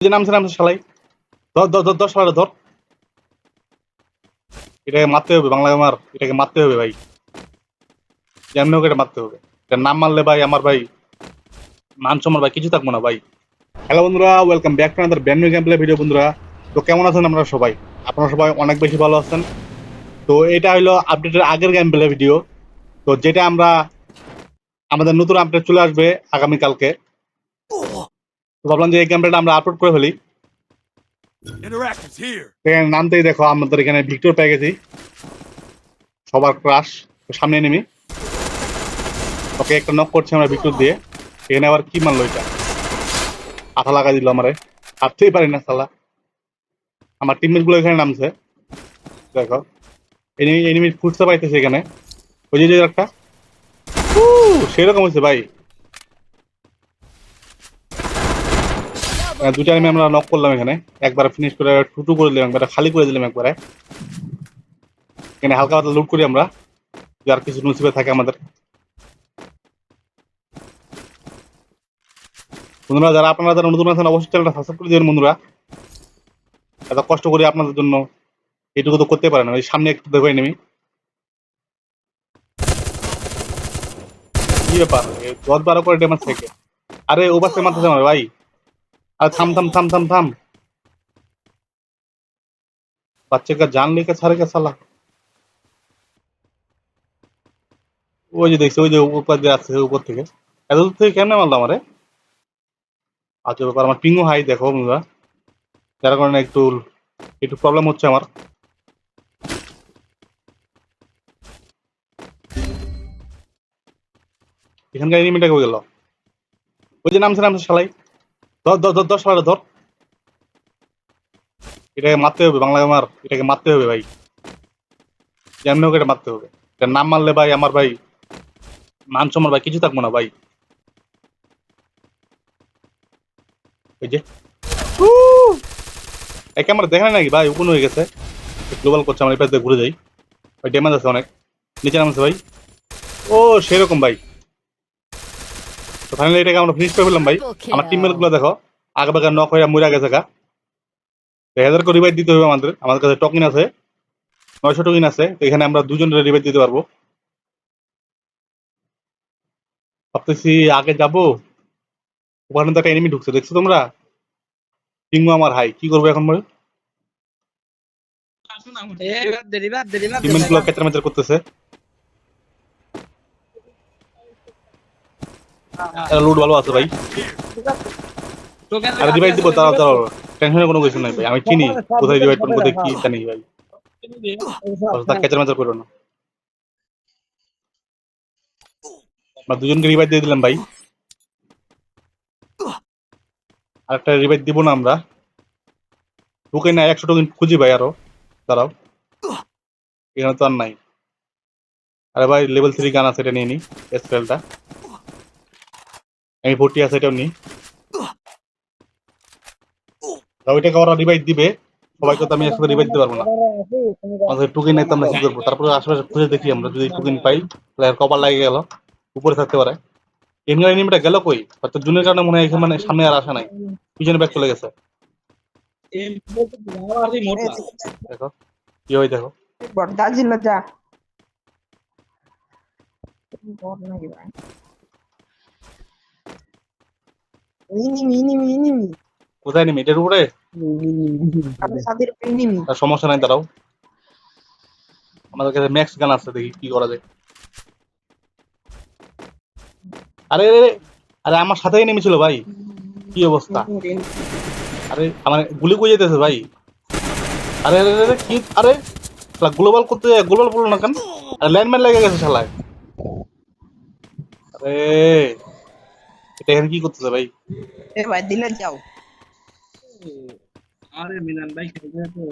নামছে নামছে ধর এটাকে মারতে হবে বাংলা আমার, এটাকে মারতে হবে, ভাই। হোক এটা মারতে হবে। এটা নাম মারলে ভাই, আমার ভাই, মান সম্মান ভাই কিছু থাকব না, ভাই। হ্যালো বন্ধুরা, welcome back to another brand new gameplay video বন্ধুরা। তো কেমন আছেন আপনারা সবাই? আপনারা সবাই অনেক বেশি ভালো আছেন। তো এটা হলো আপডেটের আগের গেম প্লে ভিডিও তো যেটা আমরা, আমাদের নতুন আপডেট চলে আসবে আগামীকালকে। ভাবলাম যে এই গেম আমরা আপলোড করে ফেলি। এখানে নামতেই দেখো আমাদের এখানে ভিক্টর পেয়ে গেছি। সবার ক্রাশ সামনে নেমি ওকে একটা নক করছে আমরা ভিক্টর দিয়ে। এখানে আবার কি মানলো এটা? আঠা লাগা দিল আমারে। হাঁটতেই পারি না সালা আমার টিমমেটগুলো এখানে নামছে। দেখো। এনিমি এনিমি ফুটতে পাইতেছে এখানে। ওই যে একটা সেরকম হয়েছে ভাই। দুটো আমি আমরা নক করলাম এখানে। একবার ফিনিশ করে টুটু করে দিলাম, একবার খালি করে দিলাম একবারে। এখানে হালকা পাতলা লুট করি আমরা। যার কিছু নসিবে থাকে আমাদের। বন্ধুরা, যারা আপনারা যারা নতুন আছেন, অবশ্যই চ্যানেলটা সাবস্ক্রাইব করে দিবেন বন্ধুরা। এত কষ্ট করে আপনাদের জন্য। এটুকু তো করতে পারেন ওই সামনে একটু দেখো নেমি কি ব্যাপার? দশ বারো করে ড্যামেজ থেকে। আরে, ও মারতেছে আমার ভাই। अरे थम थम थम थम थम बच्चे का जान लेके सारे का साला ওই যে দেখছি ওই যে উপর দিয়ে আসছে উপর থেকে এত দূর থেকে কেমনে মারলো আমারে আচ্ছা ব্যাপার আমার পিঙ্গো হাই দেখো বন্ধুরা যার কারণে একটু একটু প্রবলেম হচ্ছে আমার এখানকার এনিমিটা হয়ে গেল ওই যে নামছে নামছে শালাই ধর ধর ধর ধর শালাটা ধর। এটাকে মারতে হবে বাংলা আমার এটাকে মারতে হবে ভাই। যেমন হোক এটা মারতে হবে। এটা নাম মারলে ভাই আমার ভাই মান সম্মান ভাই কিছু থাকব না ভাই। এই যে! এই ক্যামেরা দেখে নাকি ভাই উপন হয়ে গেছে। গ্লোবাল করছে আমার এই পাশ ঘুরে যাই। ভাই ড্যামেজ আছে অনেক। নিচে নামছে ভাই। ও সেরকম ভাই। তো ফাইনালি এটাকে আমরা ফিনিশ করে ফেললাম ভাই। আমার টিমমেটগুলো দেখো আগে বাগে নক হয়ে মরে গেছে গা। হাজার করে রিভাইভ দিতে হবে আমাদের। আমাদের কাছে টকিন আছে নয়শো টকিন আছে তো এখানে আমরা দুজনের রিভাইভ দিতে পারব। ভাবতেছি আগে যাব ওখানে তো একটা এনিমি ঢুকছে দেখছ তোমরা? টিঙ্গু আমার হাই কি করব এখন বলে? টিমমেটগুলো কেচার মেচার করতেছে। লুট ভালো আছে ভাই। আরে রিভাইভ দিব তাড়াও তাড়াও টেনশনের কোনো কিছু নাই ভাই, আমি চিনি। কোথায় রিভাইভ করব, কোথায় কি জানি ভাই। তা কেচার মেচার করো না। আমরা দুজনকে রিভাইভ দিয়ে দিলাম ভাই। আরেকটা রিভাইভ দিব না আমরা। ঢুকে না, একশো টোকেন খুঁজি ভাই আরও। দাঁড়াও। এখানে তো আর নাই। আরে ভাই লেভেল থ্রি গান আছে, এটা নিয়ে নি এসপেলটা আমি ভর্তি আছে এটাও নি তা ওইটাকে ওরা রিভাইভ দিবে। সবাইকে তো আমি একসাথে রিভাইভ দিতে পারব না। আমাদের টুকিন নাই তো আমরা কি করব? তারপরে আশেপাশে খুঁজে দেখি আমরা, যদি টুকিন পাই আর কপাল লাগে গেল, উপরে থাকতে পারে। এনগার এনিমিটা গেল কই? হয়তো জুনের কারণে মনে হয় এখানে মানে সামনে আর আসা নাই। পিছনে ব্যাগ চলে গেছে। দেখো, কি হয় দেখো। বড়দা ছিল যা। কোথায় নেমি এটার উপরে? সমস্যা নাই দাঁড়াও। আমাদের কাছে ম্যাক্স গান আছে দেখি কি করা যায়। আরে আরে, আমার সাথেই নেমেছিল ভাই। কি অবস্থা? আরে আমার গুলি করে যেতেছে ভাই? আরে আরে কি? আরে গ্লোবাল করতে গ্লোবাল বলল না কেন? আরে ল্যান্ডম্যান লেগে গেছে শালায়। আরে। এখানে কি করতেছে ভাই? এ ভাই দিলে যাও। আরে মিলান ভাই খেলবে তো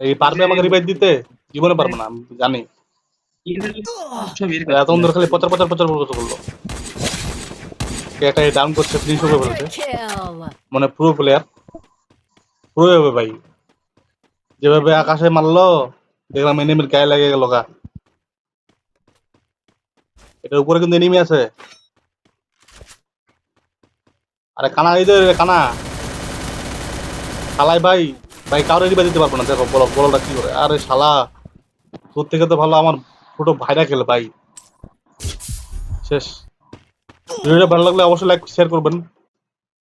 এই পারবে আমাকে রিভাইভ দিতে? জীবনে পারব না আমি জানি। ছবির এত ধরে খালি পচার পচার পচার পচার করল। কে একটা ডাউন করছে ফিনিশ করে ফেলেছে। মানে পুরো প্লেয়ার পুরো হবে ভাই। যেভাবে আকাশে মারলো দেখলাম এনিমির গায়ে লেগে গেল গা। এটার উপরে কিন্তু এনিমি আছে। আরে কানা এই কানা। শালাই ভাই ভাই কারোর রিবা দিতে পারব না। দেখো, বলো, বলটা কি করে? আরে শালা, তোর থেকে তো ভালো আমার ছোট ভাইরা খেলে ভাই। শেষ। ভিডিওটা ভালো লাগলে অবশ্যই লাইক শেয়ার করবেন।